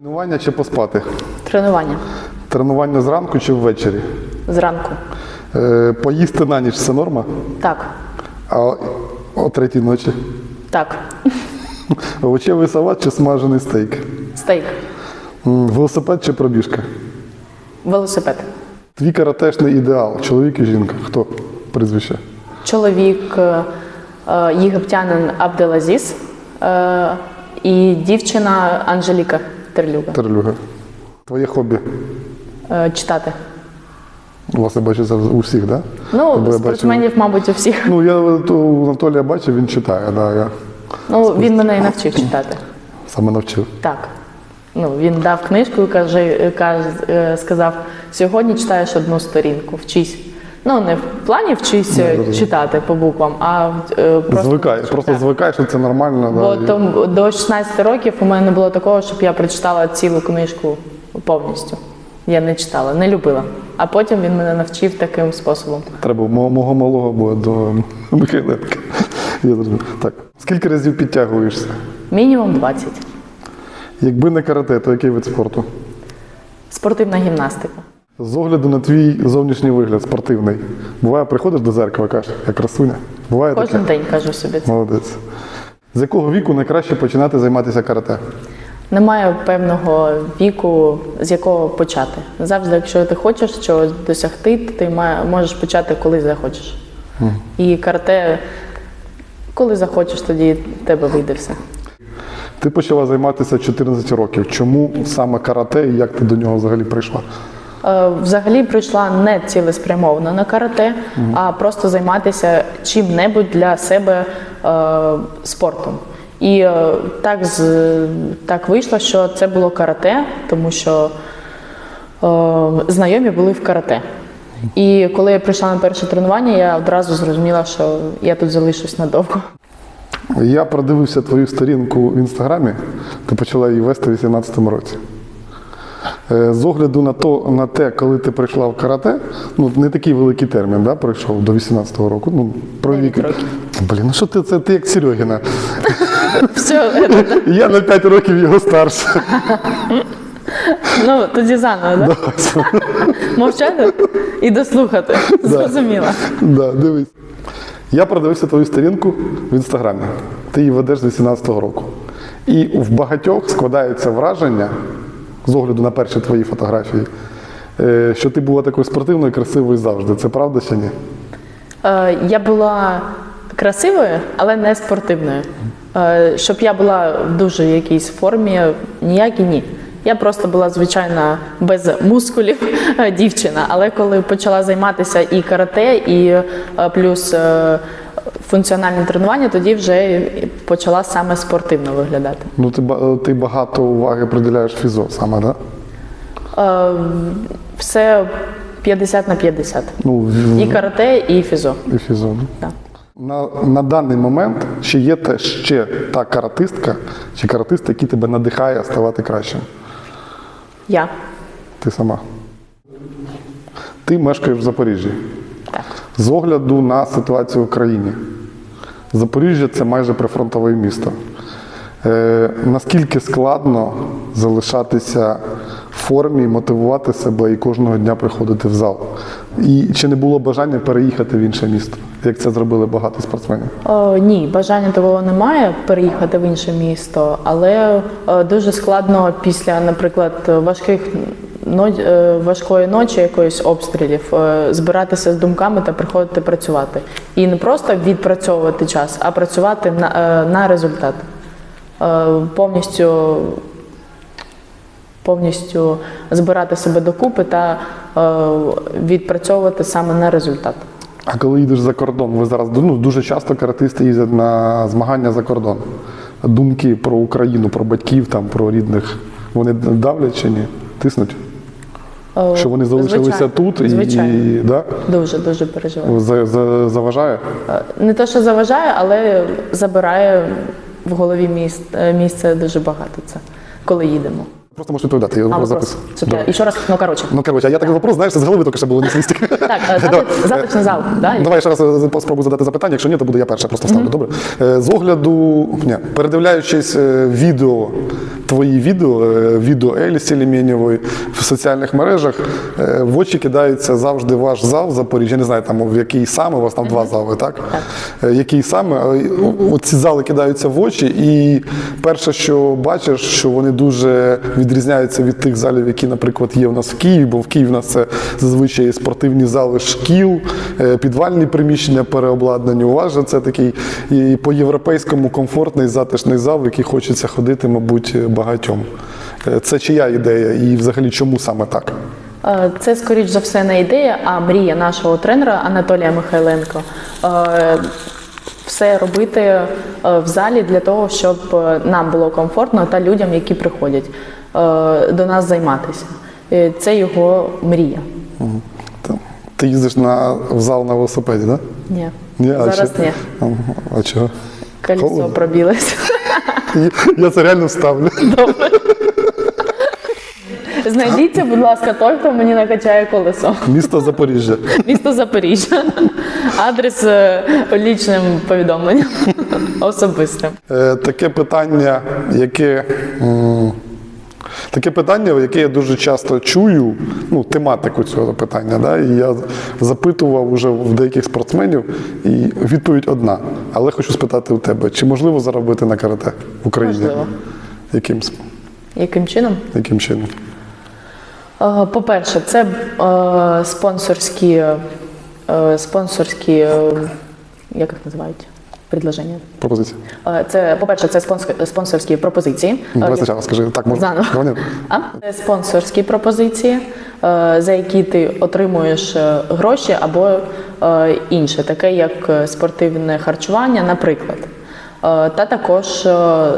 Тренування чи поспати? Тренування Тренування зранку чи ввечері? зранку. Е, поїсти на ніч це норма? Так, А о третій ночі? так. Овочевий салат чи смажений стейк? Стейк, М, Велосипед чи пробіжка? велосипед. Твій каратешний ідеал. Чоловік і жінка. Хто? Прізвище? Чоловік е, е, єгиптянин Абделазіс е, і дівчина Анжеліка Терлюга. Терлюга. Твоє хобі? Е, читати. У вас я бачу це у всіх, так? Да? Ну, спортсменів, мабуть, у всіх. Ну, я то у Анатолія бачив, він читає, да, я Ну, він мене і навчив читати. саме навчив. Так. Ну, він дав книжку і каже, каже, е, сказав: сьогодні читаєш одну сторінку, вчись. Ну, не в плані вчись е, читати по буквам, а е, просто. Звикає, просто Так. звикаєш, що це нормально. Бо да, і- до 16 років у мене не було такого, щоб я прочитала цілу книжку повністю. Я не читала, не любила. А потім він мене навчив таким способом. Треба мого, малого було до Михайленка. Я. Так. Скільки разів підтягуєшся? Мінімум 20. Якби не карате, то який вид спорту? Спортивна гімнастика. З огляду на твій зовнішній вигляд спортивний. Буває, приходиш до зеркала, кажеш, я красуня. Буває Кожен таке? день кажу собі це. Молодець. З якого віку найкраще починати займатися карате? Немає певного віку, з якого почати. Завжди, якщо ти хочеш чогось досягти, то ти можеш почати, коли захочеш. І карате, коли захочеш, тоді в тебе вийде все. Ти почала займатися 14 років. Чому саме карате і як ти до нього взагалі прийшла? Е, Взагалі прийшла не цілеспрямовано на карате, а просто займатися чим-небудь для себе е, спортом. І е, так, з, так вийшло, що це було карате, тому що знайомі були в карате. І коли я прийшла на перше тренування, я одразу зрозуміла, що я тут залишусь надовго. Я продивився твою сторінку в інстаграмі, ти почала її вести у 18-му році. Е, З огляду на, то, на те, коли ти прийшла в карате, ну не такий великий термін, да, пройшов до 18-го року. Ну, про вік. Блін, ну що ти це ти як Серегіна? Все, Я на 5 років його старше. ну тоді заново, так? Мовчати і дослухати. Зрозуміла. Да, дивись. Я продивився твою сторінку в інстаграмі. Ти її ведеш з 18-го року. І в багатьох складається враження, з огляду на перші твої фотографії, е, що ти була такою спортивною, красивою завжди. Це правда чи ні? Е, Я була красивою, але не спортивною. Е, Щоб я була в дуже якійсь формі, ніякій ні. Я просто була звичайна без мускулів дівчина. Але коли почала займатися і карате, і плюс функціональне тренування, тоді вже почала саме спортивно виглядати. Ну, ти, ти багато уваги приділяєш фізо саме, так? Да? Е, Все 50 на 50. Ну, І карате, і фізо. і фізо. ну. Так. На, на даний момент чи є те, ще та каратистка чи каратист, який тебе надихає ставати кращим? Я. Ти сама. Ти мешкаєш в Запоріжжі. З огляду на ситуацію в країні. Запоріжжя це майже прифронтове місто. Е, наскільки складно залишатися в формі, мотивувати себе і кожного дня приходити в зал? І чи не було бажання переїхати в інше місто, як це зробили багато спортсменів? О, ні, бажання такого немає переїхати в інше місто, але е, дуже складно після, наприклад, важких е, важкої ночі, якоїсь обстрілів, е, збиратися з думками та приходити працювати. І не просто відпрацьовувати час, а працювати на, е, на результат. Е, Повністю повністю збирати себе докупи та е, відпрацьовувати саме на результат. А коли їдеш за кордон, ви зараз ну, дуже часто каратисти їздять на змагання за кордон. Думки про Україну, про батьків, там, про рідних, вони давлять чи ні? Тиснуть? Що вони залишилися звичайно, тут і, звичайно. і да, Дуже дуже переживаю. за, за, заважає? Е, Не те, що заважає, але забирає в голові місць, е, місце дуже багато це, коли їдемо. Просто можеш відповідати, я А вопрос. я і ще раз, ну коротше. Ну, коротше, а я такий вопрос, знаєш, з голови тільки що було не свистик. Так, е, запит, на зал. Да? Давай я ще раз е, спробую задати запитання, якщо ні, то буду я перше просто ставлю. Добре. Е, З огляду, ні, передивляючись відео твої відео, е, відео Елі Селіменєвої в соціальних мережах, е, в очі кидається завжди ваш зал в Запоріжжя. Я не знаю, там в який саме, у вас там два зали, так? Е, Який саме? Е, о- Ці зали кидаються в очі, і перше, що бачиш, що вони дуже відрізняються від тих залів, які, наприклад, є у нас в Києві, бо в Києві у нас це зазвичай спортивні зали шкіл, підвальні приміщення переобладнані. У вас же це такий і по-європейському комфортний затишний зал, в який хочеться ходити, мабуть, багатьом. Е, Це чия ідея і взагалі чому саме так? Е, Це, скоріш за все, не ідея, а мрія нашого тренера Анатолія Михайленко. Е, Все робити в залі для того, щоб нам було комфортно та людям, які приходять до нас займатися. Це його мрія. Ти- Ти їздиш на, в зал на велосипеді, так? Ні. Ні, а Зараз чи- ні. А чого? Колесо пробілося. Я- це реально вставлю. Знайдіться, будь ласка, той, хто мені накачає колесо. Місто Запоріжжя. Місто Запоріжжя. Адрес е, лічним повідомленням особистим. Е, Таке питання, яке. Таке питання, яке я дуже часто чую, ну, тематику цього питання. Да? І я запитував уже в деяких спортсменів, і відповідь одна. Але хочу спитати у тебе, чи можливо заробити на карате в Україні? Можливо. Яким, Яким чином? яким чином? Е, По-перше, це е, спонсорські, е, спонсорські, як їх називають? Предложення. Пропозиція. Е, Це, по-перше, це спонсорські пропозиції. Давай Е, спочатку скажи, так можна? Заново. А? Це спонсорські пропозиції, е, за які ти отримуєш е, гроші або е, інше, таке як е, спортивне харчування, наприклад. Е, Та також е,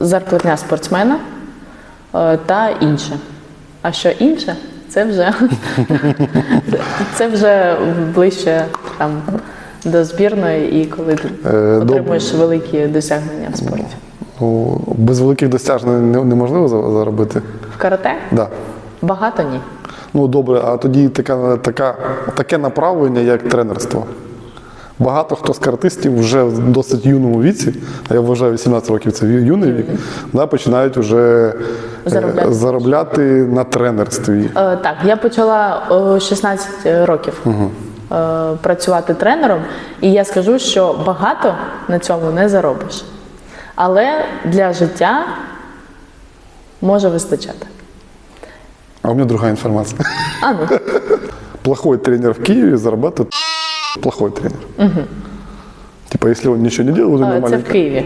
зарплатня спортсмена е, та інше. А що інше? Це вже, це вже ближче там, до збірної і коли ти Е, отримуєш великі досягнення в спорті. Ну, без великих досягнень неможливо заробити? В карате Да. багато ні. Ну добре, а тоді така, така, таке направлення, як тренерство. Багато хто з каратистів вже в досить юному віці, а я вважаю 18 років це юний вік, да, починають вже е, Заробляти. заробляти на тренерстві. Е, так, я почала о 16 років е, працювати тренером, і я скажу, що багато на цьому не заробиш. Але для життя може вистачати. А у мене друга інформація. А ну, Плохой тренер в Киеве зарабатывает плохой тренер. Типа, если он ничего не делает, то нормально. це в Києві,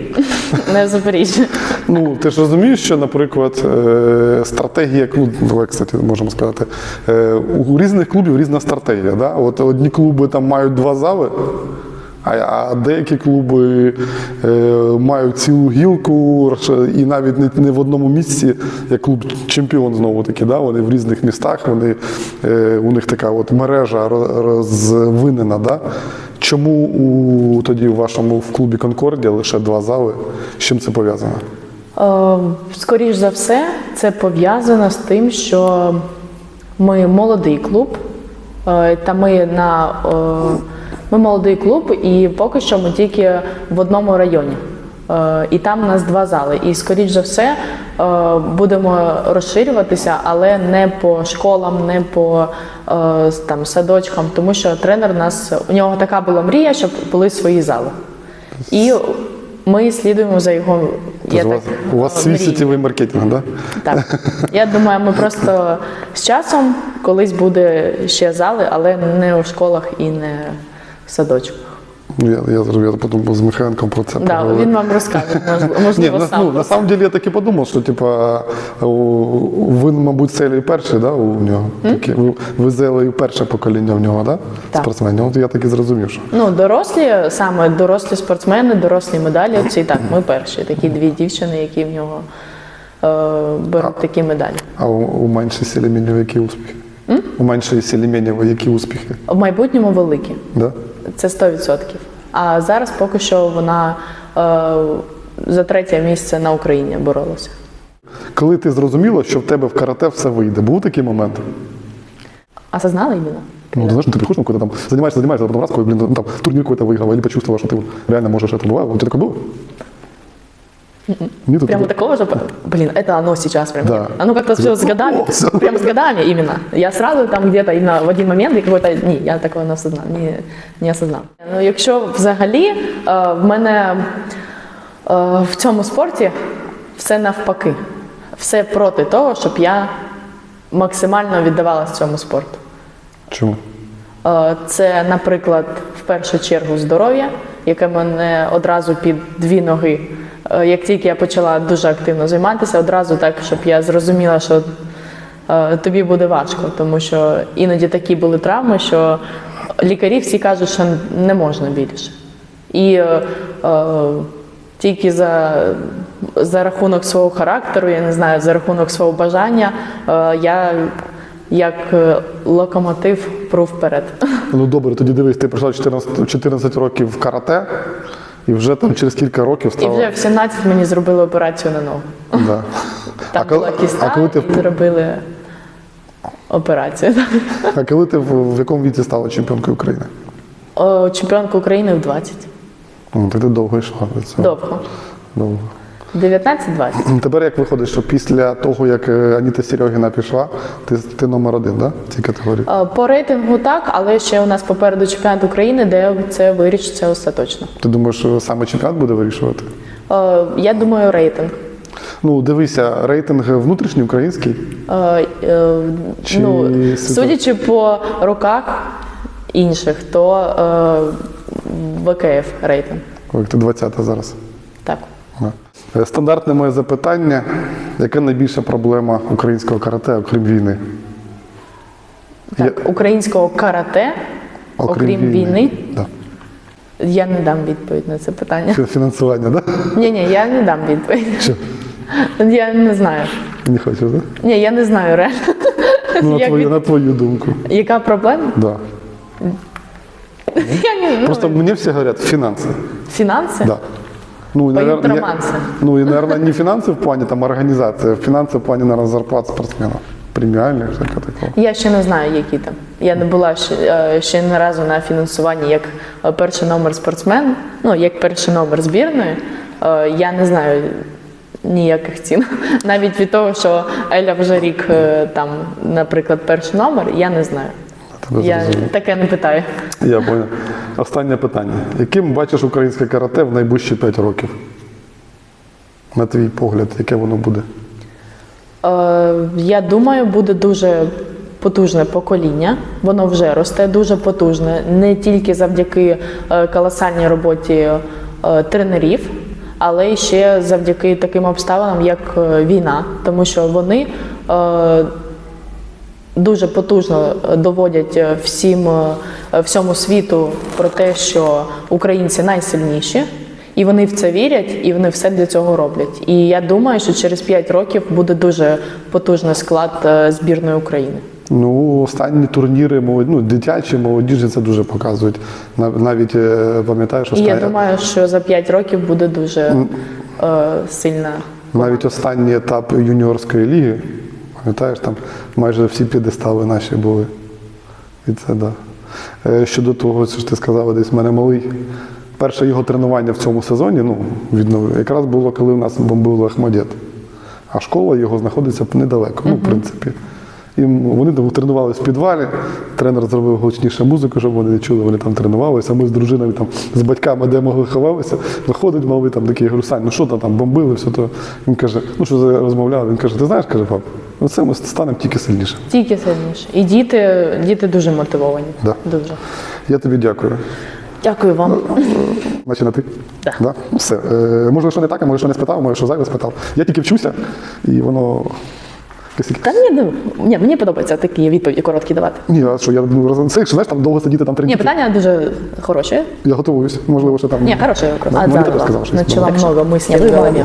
не в Запоріжжі. Ну, ти ж розумієш, що, наприклад, е, стратегія, ну, давай, кстати, можемо сказати, е, у різних клубів різна стратегія. Да? От одні клуби там мають два зали, а, деякі клуби е, мають цілу гілку, і навіть не, в одному місці, як клуб чемпіон знову таки, да? вони в різних містах, вони, е, у них така от мережа розвинена. Да? Чому у, тоді у вашому в клубі Конкордія лише два зали? З чим це пов'язано? Е, Скоріш за все, це пов'язано з тим, що ми молодий клуб, та ми на ми молодий клуб, і поки що ми тільки в одному районі. Е, І там у нас два зали. І скоріш за все е, будемо розширюватися, але не по школам, не по е, там, садочкам, тому що тренер у нас у нього така була мрія, щоб були свої зали. І ми слідуємо за його я у вас, так, у вас свій сітєвий маркетинг, да? Так. Я думаю, ми просто з часом колись буде ще зали, але не у школах і не садочках. Ну, Я, я, я потім з Михайленком про це Да, він вам розкаже, можливо, Ні, можливо сам. ну, на самом деле я так і подумав, що типа, ви, мабуть, селі перші, да, у нього. Такі, ви, ви зели перше покоління в нього, да? Так. Спортсменів. От я так і зрозумів, що. Ну, дорослі, саме дорослі спортсмени, дорослі медалівці, так, ми перші. Такі дві дівчини, які в нього е, беруть такі медалі. А у, у меншій Селіменєва які успіхи? У меншої Селіменєва які успіхи? В майбутньому великі. Да? Це 100%. А зараз поки що вона е, за третє місце на Україні боролася. Коли ти зрозуміла, що в тебе в карате все вийде, був такий момент? Осознала іменно? Ну, ты знаешь, ну, ты приходишь, ну, какой-то там, занимаешься, занимаешься, а потом раз, какой, блин, ну, там, турнир какой-то выиграл, или почувствовал, что ты вот реально можешь это. Бывало? У тебя такое было? Ні, тут Прямо таке- такого же, блин, это оно сейчас прям. Да. Оно как-то все с годами, О, всё. прям с годами именно. Я сразу там где-то именно в один момент и какой-то, ні, я такого не осознав, не, не осознав. Ну, якщо взагалі е, в мене е, в цьому спорті все навпаки, все проти того, щоб я максимально віддавалася цьому спорту. Чому? Е, Це, наприклад, в першу чергу здоров'я, яке мене одразу під дві ноги. Е, Як тільки я почала дуже активно займатися, одразу так, щоб я зрозуміла, що е, тобі буде важко, тому що іноді такі були травми, що лікарі всі кажуть, що не можна більше. І е, е, тільки за, за рахунок свого характеру, я не знаю, за рахунок свого бажання, е, я як е, локомотив пру вперед. Ну добре, тоді дивись, ти пройшла 14, 14 років в карате, і вже там через кілька років І вже в 17 мені зробили операцію на ногу. Да. Там а, була а, коли ти, і зробили операцію. а коли ти в, в якому віці стала чемпіонкою України? О, Чемпіонка України в 20. Ну, так ти довго йшла. Довго. Довго. 19-20. Тепер як виходить, що після того, як е, Аніта Серегіна пішла, ти, ти номер один, да? в цій категорії? Е, По рейтингу так, але ще у нас попереду чемпіонат України, де це вирішиться остаточно. Ти думаєш, що саме чемпіонат буде вирішувати? Е, Я думаю, рейтинг. Ну, дивися, рейтинг внутрішній український. Е, е, Чи ну, судячи по роках інших, то е, ВКФ рейтинг. Ти 20 зараз. Так. Е, Стандартне моє запитання: яка найбільша проблема українського карате, окрім війни? Так, українського карате, окрім, війни, Да. я не дам відповідь на це питання. Фі- Фінансування, так? Да? Ні, ні, я не дам відповідь. Що? Я не знаю. Не хочеш, так? Да? Ні, я не знаю реально. Ну, на, твою, від- на твою думку. Яка проблема? Да. Я не Просто мені всі говорять фінанси. Фінанси? Да. Ну, і, Поют наверно, я- романси. ну, і, наверное, не фінанси в плані там, організації, а фінанси в плані, наверное, зарплат спортсменів. Преміальних, всяке такого. Я ще не знаю, які там. Я не була ще, е, ще не разу на фінансуванні як е, перший номер спортсмен, ну як перший номер збірної. Е, Я не знаю ніяких цін. Навіть від того, що Еля вже рік там, наприклад, перший номер, я не знаю. Тебе Я зрозумів. таке не питаю. Я понял. Останнє питання. Яким бачиш українське карате в найближчі 5 років? На твій погляд, яке воно буде? Е, Я думаю, буде дуже потужне покоління. Воно вже росте дуже потужне, не тільки завдяки е, колосальній роботі е, тренерів, але й ще завдяки таким обставинам, як е, війна, тому що вони е, дуже потужно доводять е, всім е, всьому світу про те, що українці найсильніші, і вони в це вірять, і вони все для цього роблять. І я думаю, що через 5 років буде дуже потужний склад е, збірної України. Ну, останні турніри молод- ну, дитячі, молодіжні це дуже показують. Нав- Навіть е, пам'ятаєш, І я думаю, що за 5 років буде дуже е, сильна. навіть останній етап юніорської ліги, пам'ятаєш, там майже всі підстави наші були. І це да. Е, Щодо того, що ж ти сказав, десь в мене малий. Перше його тренування в цьому сезоні, ну, відновив, якраз було, коли в нас бомбили Ахмадет. А школа його знаходиться недалеко, ну, в принципі. І вони там тренувалися в підвалі, тренер зробив гучніше музику, щоб вони не чули, вони там тренувалися, а ми з дружиною там, з батьками, де могли ховалися, виходить малий там такий, Сань, ну що там, там бомбили, все то. Він каже, ну що за розмовляли, він каже, ти знаєш, каже, пап, оце ми станемо тільки сильніше. Тільки сильніше. І діти, діти дуже мотивовані. Да. Дуже. Я тобі дякую. Дякую вам. Значить, на ти? Да. Да? Все. Е, може, що не так, а може, що не спитав, може, що зайве спитав. Я тільки вчуся, і воно. Та ні, ну, ні, мені подобається такі відповіді короткі давати. Ні, а що я ну, разом це, якщо знаєш, там довго сидіти, там три Ні, дні. питання дуже хороше. Я готуюсь. Можливо, що там. Ні, хорошее вопрос. А, Мені теж сказав, що начала що- много мыслей в голове.